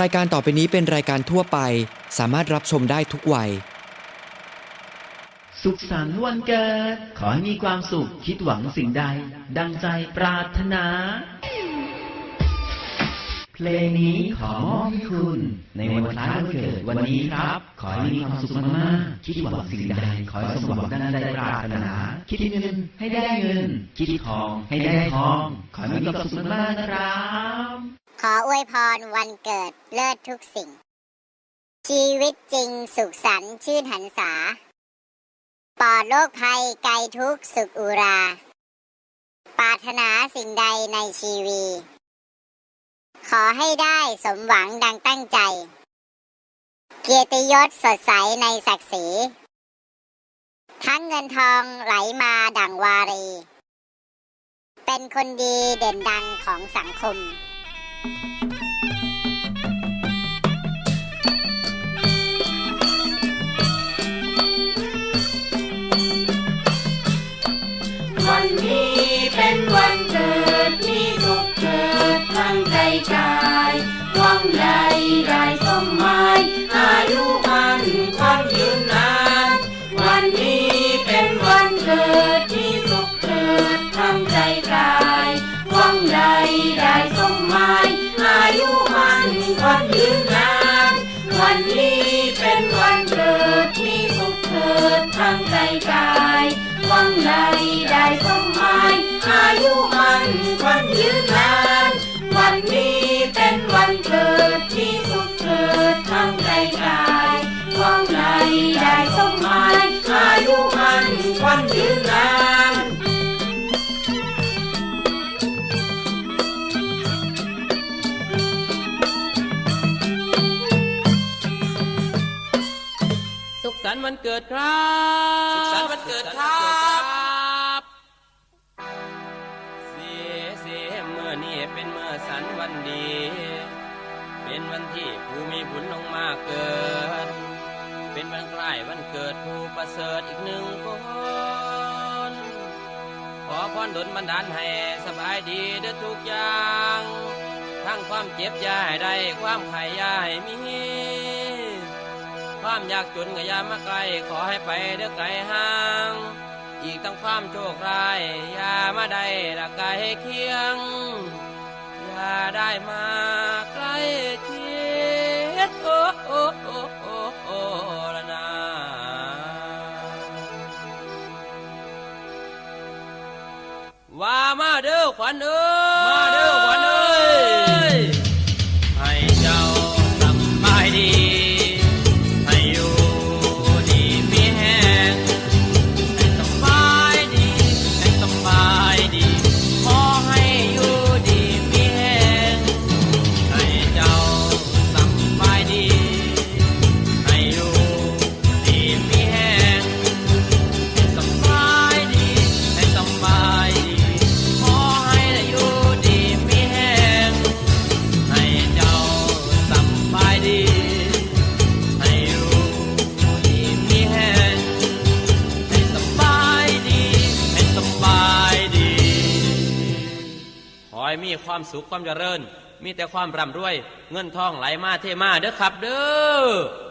รายการต่อไปนี้เป็นรายการทั่วไป สามารถรับชมได้ทุกวัย สุขสันต์วันเกิด ขอให้มีความสุขคิดหวังสิ่งใด ดังใจปรารถนา เพลงนี้ขอมอบให้คุณ ในวันคล้ายวันเกิดวันนี้ครับ ขอให้มีความสุขมากๆคิดหวังสิ่งใด ขอให้สมหวังดังใจปรารถนา คิดเงินให้ได้เงิน คิดทองให้ได้ทอง ขอให้มีความสุขมากๆนะครับ ขออวยพรวันเกิดเลิศทุกสิ่ง ชีวิตจริงสุขสันต์ชื่นหันษา ปลอดโรคภัยไกลทุกสุขอุรา ปรารถนาสิ่งใดในชีวี ขอให้ได้สมหวังดังตั้งใจ เกียรติยศสดใสในศักดิ์ศรีทั้งเงินทองไหลมาดังวารี เป็นคนดีเด่นดังของสังคม Música นยืนนาน วันนี้เป็นวันเกิดที่สุขเกิดทั้งใจกายหวังใดได้สมหมายอายุมันควันยืนนานสุขสันต์วันเกิดครับ สุขสันต์วันเกิดครับ เป็นเมื่อสันวันดี เป็นวันที่ผู้มีบุญลงมาเกิด เป็นวันใกล้วันเกิดผู้ประเสริฐอีกหนึ่งคนขอพรดลบันดาลให้สบายดีเด้อทุกอย่าง ทั้งความเจ็บยาให้ได้ความไข่อยาให้มี ความอยากจนก็อย่ามาไกลขอให้ไปเด้อไกลห่างอีกทั้งความโชคร้ายยามาได้ละไกลเคียง มาใกล้ชิดโอ้โอ้โอ้โอ้โอ้ละนาว่ามาเด้อขวัญเอ้ อให้มีความสุขความเจริญ มีแต่ความร่ำรวย เงินทองไหลมาเทมาเด้อครับ เด้อ